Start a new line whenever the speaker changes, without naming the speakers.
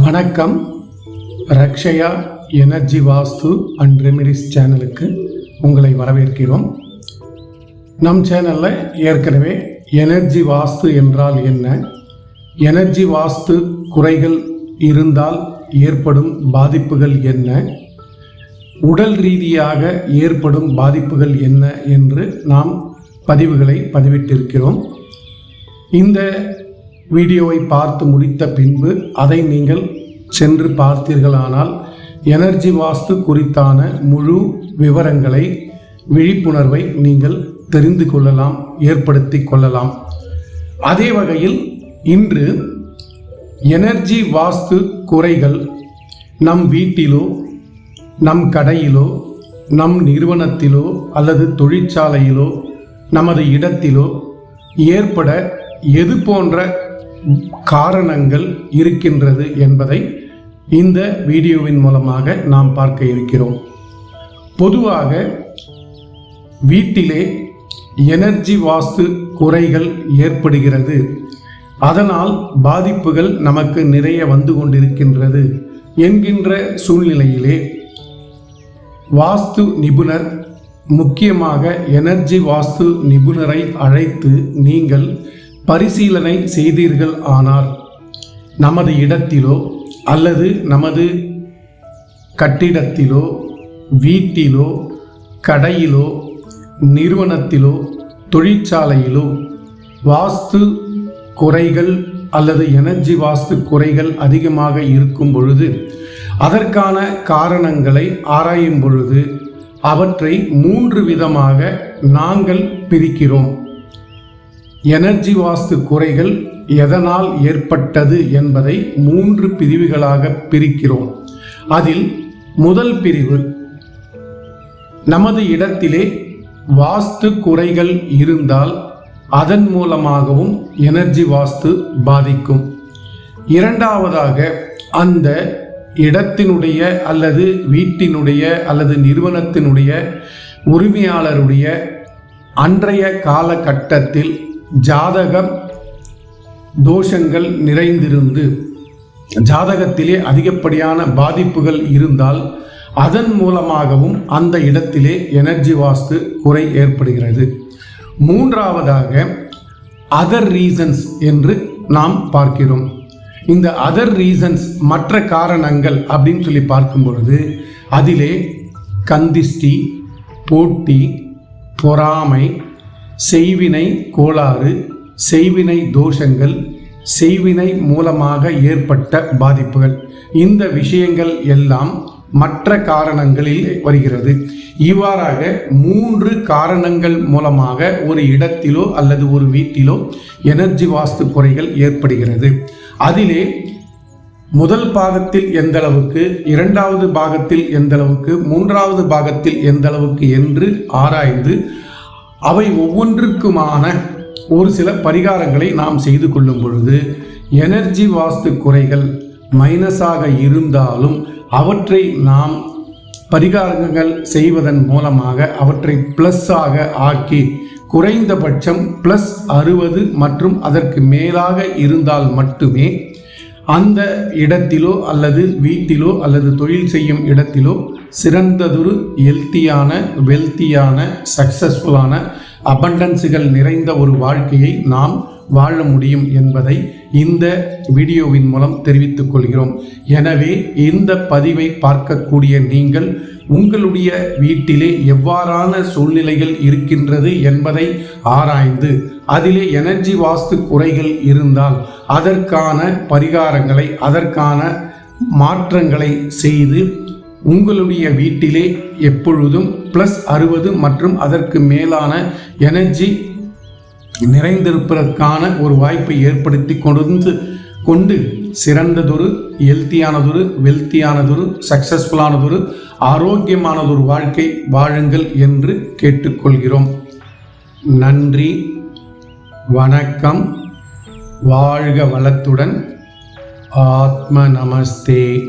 வணக்கம். Rakshaya energy vastu and remedies சேனலுக்கு உங்களை வரவேற்கிறோம். நம் சேனலில் ஏற்கனவே எனர்ஜி வாஸ்து என்றால் என்ன? எனர்ஜி வாஸ்து குறைகள் இருந்தால் ஏற்படும் பாதிப்புகள் என்ன? உடல் ரீதியாக ஏற்படும் பாதிப்புகள் என்ன என்று நாம் பதிவுகளை பதிவிட்டிருக்கிறோம். இந்த வீடியோவை பார்த்து முடித்த பின்பு அதை நீங்கள் சென்று பார்த்தீர்களானால் எனர்ஜி வாஸ்து குறித்தான முழு விவரங்களை விழிப்புணர்வை நீங்கள் தெரிந்து கொள்ளலாம் ஏற்படுத்தி கொள்ளலாம். அதே வகையில் இன்று எனர்ஜி வாஸ்து குறைகள் நம் வீட்டிலோ நம் கடையிலோ நம் நிறுவனத்திலோ அல்லது தொழிற்சாலையிலோ நமது இடத்திலோ ஏற்பட எது போன்ற காரணங்கள் இருக்கின்றது என்பதை இந்த வீடியோவின் மூலமாக நாம் பார்க்க இருக்கிறோம். பொதுவாக வீட்டிலே எனர்ஜி வாஸ்து குறைகள் ஏற்படுகிறது. அதனால் பாதிப்புகள் நமக்கு நிறைய வந்து கொண்டிருக்கின்றது என்கின்ற சூழ்நிலையிலே வாஸ்து நிபுணர் முக்கியமாக எனர்ஜி வாஸ்து நிபுணரை அழைத்து நீங்கள் பரிசீலனை செய்தீர்கள் ஆனால் நமது இடத்திலோ அல்லது நமது கட்டிடத்திலோ வீட்டிலோ கடையிலோ நிறுவனத்திலோ தொழிற்சாலையிலோ வாஸ்து குறைகள் அல்லது எனர்ஜி வாஸ்து குறைகள் அதிகமாக இருக்கும் பொழுது அதற்கான காரணங்களை ஆராயும் பொழுது அவற்றை மூன்று விதமாக நாங்கள் பிரிக்கிறோம். எனர்ஜி வாஸ்து குறைகள் எதனால் ஏற்பட்டது என்பதை மூன்று பிரிவுகளாக பிரிக்கிறோம். அதில் முதல் பிரிவு நமது இடத்திலே வாஸ்து குறைகள் இருந்தால் அதன் மூலமாகவும் எனர்ஜி வாஸ்து பாதிக்கும். இரண்டாவதாக அந்த இடத்தினுடைய அல்லது வீட்டினுடைய அல்லது நிறுவனத்தினுடைய உரிமையாளருடைய அன்றைய காலகட்டத்தில் ஜாதகம் தோஷங்கள் நிறைந்திருந்து ஜாதகத்திலே அதிகப்படியான பாதிப்புகள் இருந்தால் அதன் மூலமாகவும் அந்த இடத்திலே எனர்ஜி வாஸ்து குறை ஏற்படுகிறது. மூன்றாவதாக அதர் ரீசன்ஸ் என்று நாம் பார்க்கிறோம். இந்த அதர் ரீசன்ஸ் மற்ற காரணங்கள் அப்படின்னு சொல்லி பார்க்கும் பொழுது அதிலே கந்திஷ்டி போட்டி பொறாமை செய்வினை கோளாறு செய்வினை தோஷங்கள் செய்வினை மூலமாக ஏற்பட்ட பாதிப்புகள். இந்த விஷயங்கள் எல்லாம் மற்ற காரணங்களில் வருகிறது. இவ்வாறாக மூன்று காரணங்கள் மூலமாக ஒரு இடத்திலோ அல்லது ஒரு வீட்டிலோ எனர்ஜி வாஸ்து குறைகள் ஏற்படுகிறது. அதிலே முதல் பாகத்தில் எந்தளவுக்கு இரண்டாவது பாகத்தில் எந்தளவுக்கு மூன்றாவது பாகத்தில் எந்தளவுக்கு என்று ஆராய்ந்து அவை ஒவ்வொன்றுக்குமான ஒரு சில பரிகாரங்களை நாம் செய்து கொள்ளும் பொழுது எனர்ஜி வாஸ்து குறைகள் மைனஸாக இருந்தாலும் அவற்றை நாம் பரிகாரங்கள் செய்வதன் மூலமாக அவற்றை ப்ளஸ்ஸாக ஆக்கி குறைந்தபட்சம் ப்ளஸ் அறுபது மற்றும் அதற்கு மேலாக இருந்தால் மட்டுமே அந்த இடத்திலோ அல்லது வீட்டிலோ அல்லது தொழில் செய்யும் இடத்திலோ சிறந்ததொரு ஹெல்த்தியான வெல்த்தியான சக்சஸ்ஃபுல்லான அபண்டன்ஸுகள் நிறைந்த ஒரு வாழ்க்கையை நாம் வாழ முடியும் என்பதை இந்த வீடியோவின் மூலம் தெரிவித்துக் கொள்கிறோம். எனவே இந்த பதிவை பார்க்கக்கூடிய நீங்கள் உங்களுடைய வீட்டிலே எவ்வாறான சூழ்நிலைகள் இருக்கின்றது என்பதை ஆராய்ந்து அதிலே எனர்ஜி வாஸ்து குறைகள் இருந்தால் அதற்கான பரிகாரங்களை அதற்கான மாற்றங்களை செய்து உங்களுடைய வீட்டிலே எப்பொழுதும் ப்ளஸ் அறுபது மற்றும் அதற்கு மேலான எனர்ஜி நிறைந்திருப்பதற்கான ஒரு வாய்ப்பை ஏற்படுத்தி கொண்டு கொண்டு சிறந்ததொரு ஹெல்த்தியானதொரு வெல்த்தியானதொரு சக்சஸ்ஃபுல்லானதொரு ஆரோக்கியமானதொரு வாழ்க்கை வாழுங்கள் என்று கேட்டுக்கொள்கிறோம். நன்றி வணக்கம் வாழ்க வளத்துடன் ஆத்ம நமஸ்தே.